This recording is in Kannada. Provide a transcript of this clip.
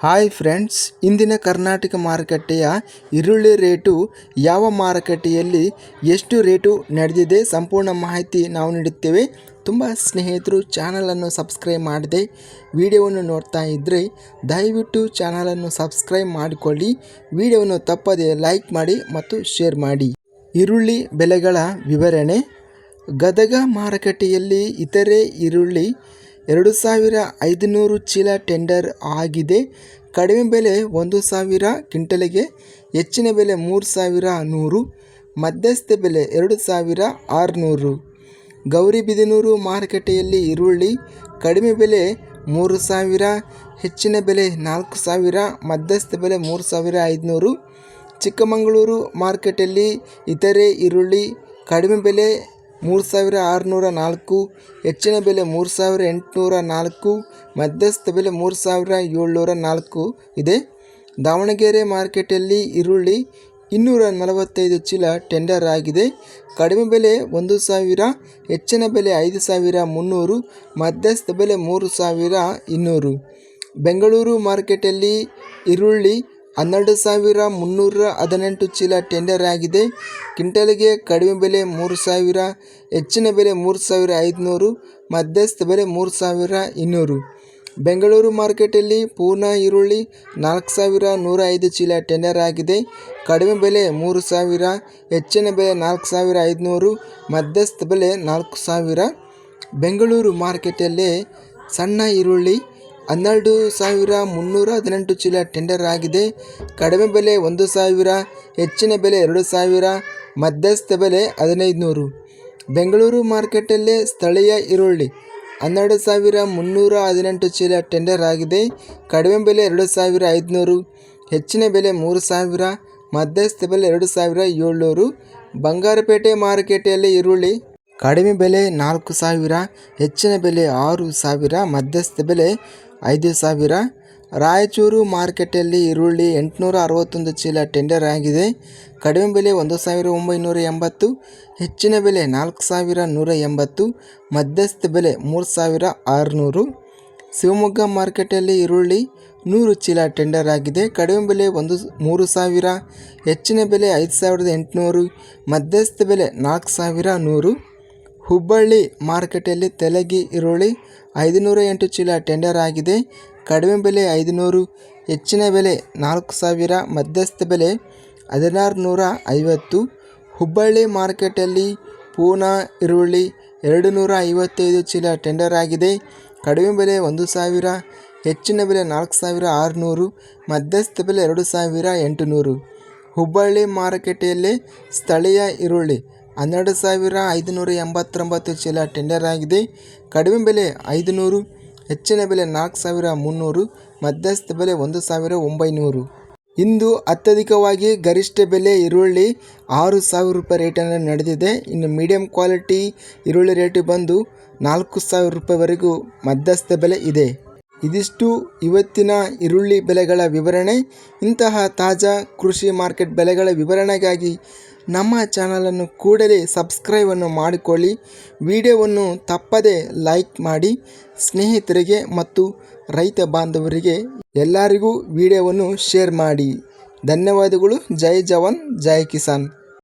ಹಾಯ್ ಫ್ರೆಂಡ್ಸ್, ಇಂದಿನ ಕರ್ನಾಟಕ ಮಾರುಕಟ್ಟೆಯ ಈರುಳ್ಳಿ ರೇಟು ಯಾವ ಮಾರುಕಟ್ಟೆಯಲ್ಲಿ ಎಷ್ಟು ರೇಟು ನಡೆದಿದೆ ಸಂಪೂರ್ಣ ಮಾಹಿತಿ ನಾವು ನೀಡುತ್ತೇವೆ. ತುಂಬ ಸ್ನೇಹಿತರು ಚಾನಲನ್ನು ಸಬ್ಸ್ಕ್ರೈಬ್ ಮಾಡದೆ ವಿಡಿಯೋವನ್ನು ನೋಡ್ತಾ ಇದ್ದರೆ ದಯವಿಟ್ಟು ಚಾನಲನ್ನು ಸಬ್ಸ್ಕ್ರೈಬ್ ಮಾಡಿಕೊಳ್ಳಿ. ವಿಡಿಯೋವನ್ನು ತಪ್ಪದೆ ಲೈಕ್ ಮಾಡಿ ಮತ್ತು ಶೇರ್ ಮಾಡಿ. ಈರುಳ್ಳಿ ಬೆಲೆಗಳ ವಿವರಣೆ. ಗದಗ ಮಾರುಕಟ್ಟೆಯಲ್ಲಿ ಇತರೆ ಈರುಳ್ಳಿ ಎರಡು ಸಾವಿರ ಐದುನೂರು ಚೀಲ ಟೆಂಡರ್ ಆಗಿದೆ. ಕಡಿಮೆ ಬೆಲೆ ಒಂದು ಸಾವಿರ, ಕ್ವಿಂಟಲಿಗೆ ಹೆಚ್ಚಿನ ಬೆಲೆ ಮೂರು ಸಾವಿರ ನೂರು, ಮಧ್ಯಸ್ಥ ಬೆಲೆ ಎರಡು ಸಾವಿರ ಆರುನೂರು. ಗೌರಿಬಿದನೂರು ಮಾರುಕಟ್ಟೆಯಲ್ಲಿ ಈರುಳ್ಳಿ ಕಡಿಮೆ ಬೆಲೆ ಮೂರು ಸಾವಿರ, ಹೆಚ್ಚಿನ ಬೆಲೆ ನಾಲ್ಕು ಸಾವಿರ, ಮಧ್ಯಸ್ಥ ಬೆಲೆ ಮೂರು ಸಾವಿರ ಐದುನೂರು. ಚಿಕ್ಕಮಗಳೂರು ಮಾರುಕಟ್ಟೆಯಲ್ಲಿ ಇತರೆ ಈರುಳ್ಳಿ ಕಡಿಮೆ ಬೆಲೆ ಮೂರು ಸಾವಿರ ಆರುನೂರ ನಾಲ್ಕು, ಹೆಚ್ಚಿನ ಬೆಲೆ ಮೂರು ಸಾವಿರ ಎಂಟುನೂರ ನಾಲ್ಕು, ಮಧ್ಯಸ್ಥ ಬೆಲೆ ಮೂರು ಸಾವಿರ ಏಳ್ನೂರ ನಾಲ್ಕು ಇದೆ. ದಾವಣಗೆರೆ ಮಾರ್ಕೆಟಲ್ಲಿ ಈರುಳ್ಳಿ ಇನ್ನೂರ ನಲವತ್ತೈದು ಚೀಲ ಟೆಂಡರ್ ಆಗಿದೆ. ಕಡಿಮೆ ಬೆಲೆ ಒಂದು ಸಾವಿರ, ಹೆಚ್ಚಿನ ಬೆಲೆ ಐದು ಸಾವಿರ ಮುನ್ನೂರು, ಮಧ್ಯಸ್ಥ ಬೆಲೆ ಮೂರು ಸಾವಿರ ಇನ್ನೂರು. ಬೆಂಗಳೂರು ಮಾರ್ಕೆಟಲ್ಲಿ ಈರುಳ್ಳಿ ಹನ್ನೆರಡು ಸಾವಿರ ಮುನ್ನೂರ ಹದಿನೆಂಟು ಚೀಲ ಟೆಂಡರ್ ಆಗಿದೆ. ಕ್ವಿಂಟಲ್ಗೆ ಕಡಿಮೆ ಬೆಲೆ ಮೂರು ಸಾವಿರ, ಹೆಚ್ಚಿನ ಬೆಲೆ ಮೂರು ಸಾವಿರ ಐದುನೂರು ಮಧ್ಯಸ್ಥ ಬೆಲೆ ಮೂರು ಸಾವಿರ ಇನ್ನೂರು. ಬೆಂಗಳೂರು ಮಾರ್ಕೆಟಲ್ಲಿ ಪೂರ್ಣ ಈರುಳ್ಳಿ ನಾಲ್ಕು ಸಾವಿರ ನೂರ ಐದು ಚೀಲ ಟೆಂಡರ್ ಆಗಿದೆ. ಕಡಿಮೆ ಬೆಲೆ ಮೂರು ಸಾವಿರ, ಹೆಚ್ಚಿನ ಬೆಲೆ ನಾಲ್ಕು ಸಾವಿರ ಐದುನೂರು ಮಧ್ಯಸ್ಥ ಬೆಲೆ ನಾಲ್ಕು ಸಾವಿರ. ಬೆಂಗಳೂರು ಮಾರ್ಕೆಟಲ್ಲಿ ಸಣ್ಣ ಈರುಳ್ಳಿ ಹನ್ನೆರಡು ಸಾವಿರ ಮುನ್ನೂರ ಹದಿನೆಂಟು ಚೀಲ ಟೆಂಡರ್ ಆಗಿದೆ. ಕಡಿಮೆ ಬೆಲೆ ಒಂದು ಸಾವಿರ, ಹೆಚ್ಚಿನ ಬೆಲೆ ಎರಡು ಸಾವಿರ, ಮಧ್ಯಸ್ಥ ಬೆಲೆ ಹದಿನೈದು ನೂರು ಬೆಂಗಳೂರು ಮಾರ್ಕೆಟಲ್ಲೇ ಸ್ಥಳೀಯ ಈರುಳ್ಳಿ ಹನ್ನೆರಡು ಸಾವಿರ ಮುನ್ನೂರ ಹದಿನೆಂಟು ಚೀಲ ಟೆಂಡರ್ ಆಗಿದೆ. ಕಡಿಮೆ ಬೆಲೆ ಎರಡು ಸಾವಿರ ಐದುನೂರು, ಹೆಚ್ಚಿನ ಬೆಲೆ ಮೂರು ಸಾವಿರ, ಮಧ್ಯಸ್ಥ ಬೆಲೆ ಎರಡು ಸಾವಿರ ಏಳ್ನೂರು. ಬಂಗಾರಪೇಟೆ ಮಾರುಕಟ್ಟೆಯಲ್ಲಿ ಈರುಳ್ಳಿ ಕಡಿಮೆ ಬೆಲೆ ನಾಲ್ಕು ಸಾವಿರ, ಹೆಚ್ಚಿನ ಬೆಲೆ ಆರು ಸಾವಿರ, ಮಧ್ಯಸ್ಥ ಬೆಲೆ ಐದು ಸಾವಿರ. ರಾಯಚೂರು ಮಾರ್ಕೆಟಲ್ಲಿ ಈರುಳ್ಳಿ ಎಂಟುನೂರ ಅರವತ್ತೊಂದು ಚೀಲ ಟೆಂಡರ್ ಆಗಿದೆ. ಕಡಿಮೆ ಬೆಲೆ ಒಂದು ಸಾವಿರ ಒಂಬೈನೂರ ಎಂಬತ್ತು, ಹೆಚ್ಚಿನ ಬೆಲೆ ನಾಲ್ಕು ಸಾವಿರ ನೂರ ಎಂಬತ್ತು, ಮಧ್ಯಸ್ಥ ಬೆಲೆ ಮೂರು ಸಾವಿರ ಆರುನೂರು. ಶಿವಮೊಗ್ಗ ಮಾರ್ಕೆಟಲ್ಲಿ ಈರುಳ್ಳಿ ನೂರು ಚೀಲ ಟೆಂಡರ್ ಆಗಿದೆ. ಕಡಿಮೆ ಬೆಲೆ ಒಂದು ಮೂರು ಸಾವಿರ, ಹೆಚ್ಚಿನ ಬೆಲೆ ಐದು ಸಾವಿರದ ಎಂಟುನೂರು, ಮಧ್ಯಸ್ಥ ಬೆಲೆ ನಾಲ್ಕು ಸಾವಿರ ನೂರು. ಹುಬ್ಬಳ್ಳಿ ಮಾರುಕಟ್ಟೆಯಲ್ಲಿ ತೆಲಗಿ ಈರುಳ್ಳಿ ಐದುನೂರ ಎಂಟು ಚೀಲ ಟೆಂಡರ್ ಆಗಿದೆ. ಕಡಿಮೆ ಬೆಲೆ ಐದುನೂರು, ಹೆಚ್ಚಿನ ಬೆಲೆ ನಾಲ್ಕು ಸಾವಿರ, ಮಧ್ಯಸ್ಥ ಬೆಲೆ ಹದಿನಾರು ನೂರ ಐವತ್ತು ಹುಬ್ಬಳ್ಳಿ ಮಾರ್ಕೆಟಲ್ಲಿ ಪೂನಾ ಈರುಳ್ಳಿ ಎರಡು ನೂರ ಐವತ್ತೈದು ಚೀಲ ಟೆಂಡರ್ ಆಗಿದೆ. ಕಡಿಮೆ ಬೆಲೆ ಒಂದು ಸಾವಿರ, ಹೆಚ್ಚಿನ ಬೆಲೆ ನಾಲ್ಕು ಸಾವಿರ ಆರುನೂರು, ಮಧ್ಯಸ್ಥ ಬೆಲೆ ಎರಡು ಸಾವಿರ ಎಂಟುನೂರು. ಹುಬ್ಬಳ್ಳಿ ಮಾರುಕಟ್ಟೆಯಲ್ಲಿ ಸ್ಥಳೀಯ ಈರುಳ್ಳಿ ಹನ್ನೆರಡು ಸಾವಿರ ಐದುನೂರ ಎಂಬತ್ತೊಂಬತ್ತು ಚೀಲ ಟೆಂಡರ್ ಆಗಿದೆ. ಕಡಿಮೆ ಬೆಲೆ ಐದುನೂರು, ಹೆಚ್ಚಿನ ಬೆಲೆ ನಾಲ್ಕು ಸಾವಿರ ಮುನ್ನೂರು, ಮಧ್ಯಸ್ಥ ಬೆಲೆ ಒಂದು ಸಾವಿರ ಒಂಬೈನೂರು. ಇಂದು ಅತ್ಯಧಿಕವಾಗಿ ಗರಿಷ್ಠ ಬೆಲೆ ಈರುಳ್ಳಿ ಆರು ಸಾವಿರ ರೂಪಾಯಿ ರೇಟನ್ನು ನಡೆದಿದೆ. ಇನ್ನು ಮೀಡಿಯಂ ಕ್ವಾಲಿಟಿ ಈರುಳ್ಳಿ ರೇಟು ಬಂದು ನಾಲ್ಕು ಸಾವಿರ ರೂಪಾಯಿವರೆಗೂ ಮಧ್ಯಸ್ಥ ಬೆಲೆ ಇದೆ. ಇದಿಷ್ಟು ಇವತ್ತಿನ ಈರುಳ್ಳಿ ಬೆಲೆಗಳ ವಿವರಣೆ. ಇಂತಹ ತಾಜಾ ಕೃಷಿ ಮಾರ್ಕೆಟ್ ಬೆಲೆಗಳ ವಿವರಣೆಗಾಗಿ ನಮ್ಮ ಚಾನಲನ್ನು ಕೂಡಲೇ ಸಬ್ಸ್ಕ್ರೈಬನ್ನು ಮಾಡಿಕೊಳ್ಳಿ. ವಿಡಿಯೋವನ್ನು ತಪ್ಪದೇ ಲೈಕ್ ಮಾಡಿ. ಸ್ನೇಹಿತರಿಗೆ ಮತ್ತು ರೈತ ಬಾಂಧವರಿಗೆ ಎಲ್ಲರಿಗೂ ವಿಡಿಯೋವನ್ನು ಶೇರ್ ಮಾಡಿ. ಧನ್ಯವಾದಗಳು. ಜೈ ಜವಾನ್. ಜೈ ಕಿಸಾನ್.